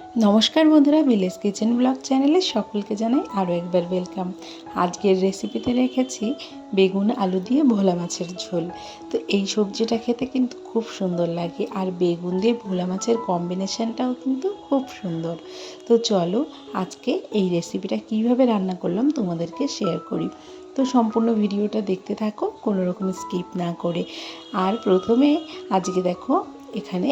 নমস্কার বন্ধুরা village kitchen blog চ্যানেলে সকলকে জানাই আরও একবার ওয়েলকাম আজকের রেসিপিতে রেখেছি বেগুন, আলু দিয়ে ভোলা মাছের ঝোল। তো এই সবজিটা খেতে কিন্তু খুব সুন্দর লাগে আর বেগুন দিয়ে ভোলা মাছের কম্বিনেশনটাও কিন্তু খুব সুন্দর। তো চলো আজকে এই রেসিপিটা কীভাবে রান্না করলাম তোমাদেরকে শেয়ার করি। তো সম্পূর্ণ ভিডিওটা দেখতে থাকো, কোনো রকম স্কিপ না করে। আর প্রথমে আজকে দেখো, এখানে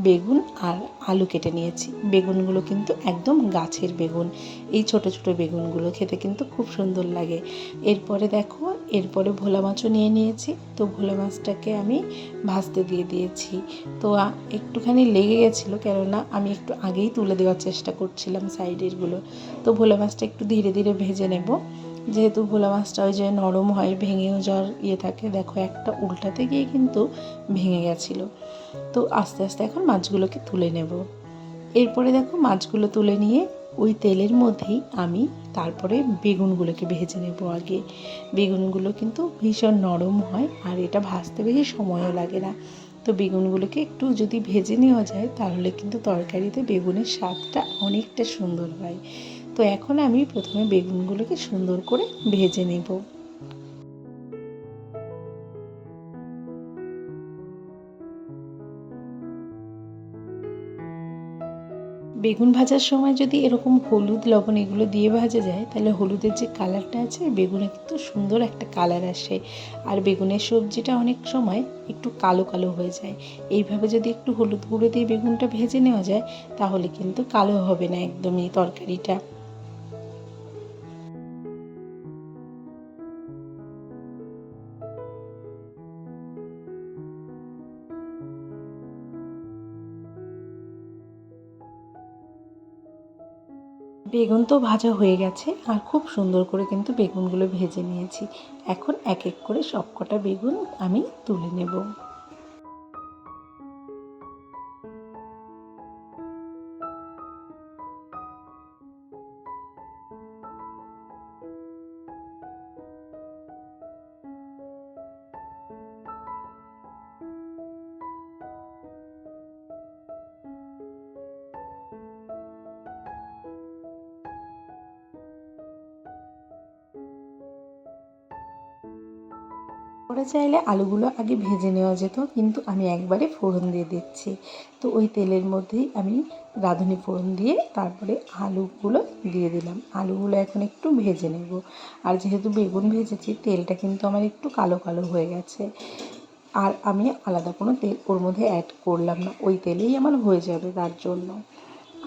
বেগুন আর আলু কেটে নিয়েছি। বেগুনগুলো কিন্তু একদম গাছের বেগুন। এই ছোট ছোট বেগুনগুলো খেতে কিন্তু খুব সুন্দর লাগে। এরপরে দেখো, এরপরে ভোলা মাছও নিয়ে নিয়েছি। তো ভোলা মাছটাকে আমি ভাজতে দিয়ে দিয়েছি। তো একটুখানি লেগে গেছিল, কেননা আমি একটু আগেই তুলে দেওয়ার চেষ্টা করছিলাম সাইডেরগুলো। তো ভোলা মাছটা একটু ধীরে ধীরে ভেজে নেব। যেহেতু ভোলা মাছটা ওই যে নরম হয়, ভেঙেও যাওয়ার ইয়ে থাকে, দেখো একটা উল্টাতে গিয়ে কিন্তু ভেঙে গেছিল। তো আস্তে আস্তে এখন মাছগুলোকে তুলে নেব। এরপরে দেখো মাছগুলো তুলে নিয়ে ওই তেলের মধ্যেই আমি তারপরে বেগুনগুলোকে ভেজে নেব আগে। বেগুনগুলো কিন্তু ভীষণ নরম হয় আর এটা ভাজতে বেশি সময়ও লাগে না। তো বেগুনগুলোকে একটু যদি ভেজে নেওয়া যায় তাহলে কিন্তু তরকারিতে বেগুনের স্বাদটা অনেকটা সুন্দর হয়। তো এখন আমি প্রথমে বেগুনগুলোকে সুন্দর করে ভেজে নেব। বেগুন ভাজার সময় যদি এরকম হলুদ, লবণ এগুলো দিয়ে ভাজা যায়, তাহলে হলুদের যে কালারটা আছে, বেগুনে কিন্তু সুন্দর একটা কালার আসে। আর বেগুনের সবজিটা অনেক সময় একটু কালো কালো হয়ে যায়। এইভাবে যদি একটু হলুদ গুঁড়ো দিয়ে বেগুনটা ভেজে নেওয়া যায়, তাহলে কিন্তু কালো হবে না একদমই তরকারিটা। বেগুন তো ভাজা হয়ে গেছে, আর খুব সুন্দর করে কিন্তু বেগুনগুলো ভেজে নিয়েছি। এখন এক এক করে সব কটা বেগুন আমি তুলে নেব। ওরা চাইলে আলুগুলো আগে ভেজে নেওয়া যেত, কিন্তু আমি একবারে ফোড়ন দিয়ে দিচ্ছি। তো ওই তেলের মধ্যেই আমি রাঁধুনি ফোড়ন দিয়ে তারপরে আলুগুলো দিয়ে দিলাম। আলুগুলো এখন একটু ভেজে নেব। আর যেহেতু বেগুন ভেজেছি, তেলটা কিন্তু আমার একটু কালো কালো হয়ে গেছে। আর আমি আলাদা কোনো তেল ওর মধ্যে অ্যাড করলাম না। ওই তেলেই আমার হয়ে যাবে তার জন্য।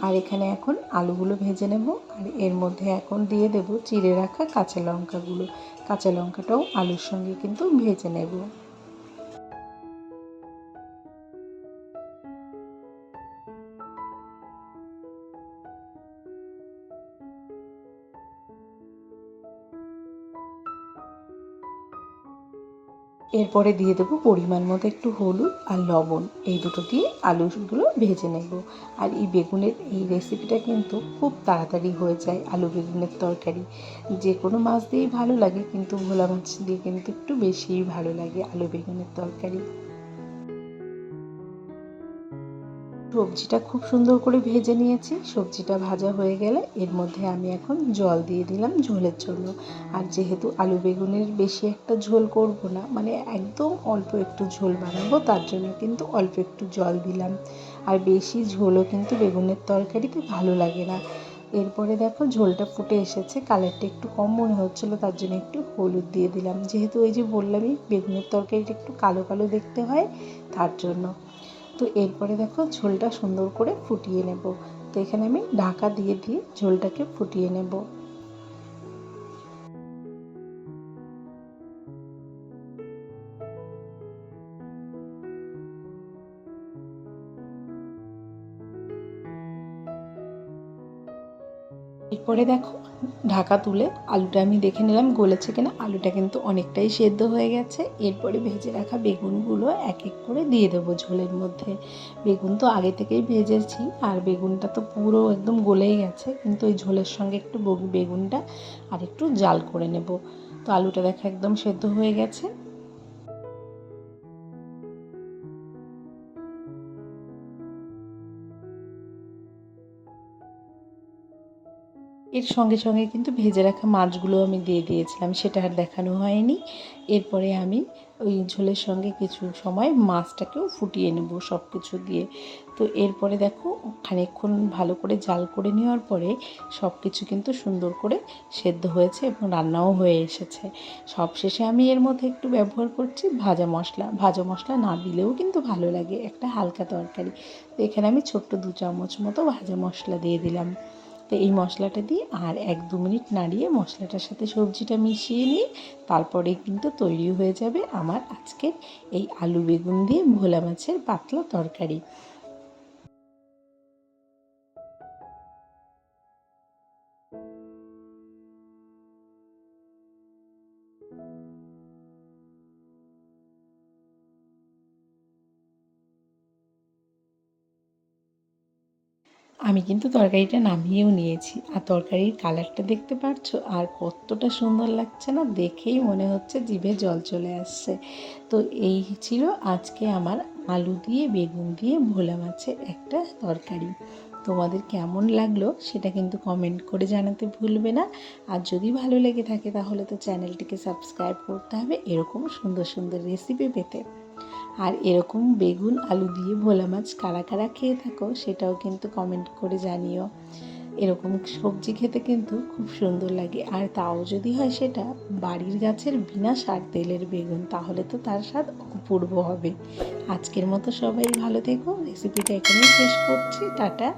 আর এখানে এখন আলুগুলো ভেজে নেব আর এর মধ্যে এখন দিয়ে দেব চিড়ে রাখা কাঁচা লঙ্কাগুলো। কাঁচা লঙ্কাটাও আলুর সঙ্গে কিন্তু ভেজে নেব। এরপরে দিয়ে দেবো পরিমাণ মতো একটু হলুদ আর লবণ। এই দুটো দিয়ে আলুগুলো ভেজে নেব। আর এই বেগুনের এই রেসিপিটা কিন্তু খুব তাড়াতাড়ি হয়ে যায় আলু বেগুনের তরকারি। যে কোনো মাছ দিয়েই ভালো লাগে, কিন্তু ভোলা মাছ দিয়ে কিন্তু একটু বেশিই ভালো লাগে আলু বেগুনের তরকারি। সবজিটা খুব সুন্দর করে ভেজে নিয়েছি। সবজিটা ভাজা হয়ে গেলে এর মধ্যে আমি এখন জল দিয়ে দিলাম ঝোলের জন্য। আর যেহেতু আলু বেগুনের বেশি একটা ঝোল করব না মানে একদম অল্প একটু ঝোল বানাবো, তার জন্য কিন্তু অল্প একটু জল দিলাম। আর বেশি ঝোলও কিন্তু বেগুনের তরকারিতে ভালো লাগে না। এরপরে দেখো ঝোলটা ফুটে এসেছে, কালারটা একটু কম মনে হচ্ছিল, তার জন্য একটু হলুদ দিয়ে দিলাম। যেহেতু ওই যে বললামই, বেগুনের তরকারিটা একটু কালো কালো দেখতে হয়, তার জন্য। তো এরপরে দেখো ঝোলটা সুন্দর করে ফুটিয়ে নেব। তো এখানে আমি ঢাকা দিয়ে দিয়ে ঝোলটাকে ফুটিয়ে নেব। এরপরে দেখো, ঢাকা তুলে আলুটা আমি দেখে নিলাম গলেছে কিনা। আলুটা কিন্তু অনেকটাই সেদ্ধ হয়ে গেছে। এরপরে ভেজে রাখা বেগুনগুলো এক এক করে দিয়ে দেবো ঝোলের মধ্যে। বেগুন তো আগে থেকেই ভেজেছি, আর বেগুনটা তো পুরো একদম গলেই গেছে। কিন্তু ওই ঝোলের সঙ্গে একটু বেগুনটা আর একটু জাল করে নেব। তো আলুটা দেখা একদম সেদ্ধ হয়ে গেছে। এর সঙ্গে সঙ্গে কিন্তু ভেজে রাখা মাছগুলো আমি দিয়ে দিয়েছিলাম, সেটা আর দেখানো হয়নি। এরপরে আমি ওই ঝোলের সঙ্গে কিছু সময় মাছটাকেও ফুটিয়ে নেব সব কিছু দিয়ে। তো এরপরে দেখো, খানিকক্ষণ ভালো করে জাল করে নেওয়ার পরে সব কিছু কিন্তু সুন্দর করে সেদ্ধ হয়েছে এবং রান্নাও হয়ে এসেছে। সব শেষে আমি এর মধ্যে একটু ব্যবহার করছি ভাজা মশলা। ভাজা মশলা না দিলেও কিন্তু ভালো লাগে, একটা হালকা তরকারি। তো এখানে আমি ছোট্ট দু চামচ মতো ভাজা মশলা দিয়ে দিলাম। তো এই মশলাটা দিয়ে আর এক দু মিনিট নাড়িয়ে মশলাটার সাথে সবজিটা মিশিয়ে নিয়ে তারপরে কিন্তু তৈরি হয়ে যাবে আমার আজকের এই আলু বেগুন দিয়ে ভোলা মাছের পাতলা তরকারি। আমি কিন্তু তরকারিটা নামিয়েও নিয়েছি। আর তরকারির কালারটা দেখতে পাচ্ছ আর কতটা সুন্দর লাগছে না? দেখেই মনে হচ্ছে জিভে জল চলে আসছে। তো এই ছিল আজকে আমার আলু দিয়ে, বেগুন দিয়ে, ভোলা মাছের একটা তরকারি। তোমাদের কেমন লাগল সেটা কিন্তু কমেন্ট করে জানাতে ভুলবে না। আর যদি ভালো লেগে থাকে তাহলে তো চ্যানেলটিকে সাবস্ক্রাইব করতে হবে। এরকম সুন্দর সুন্দর রেসিপি পেতে। আর এরকম বেগুন, আলু দিয়ে ভোলা মাছ কারা কারা খেয়ে থাকো সেটাও কিন্তু কমেন্ট করে জানিও। এরকম সবজি খেতে কিন্তু খুব সুন্দর লাগে। আর তাও যদি হয় সেটা বাড়ির গাছের বিনা সার তেলের বেগুন, তাহলে তো তার স্বাদ অপূর্ব হবে। আজকের মতো সবাই ভালো থেকো। রেসিপিটা এখানেই শেষ করছি। টাটা।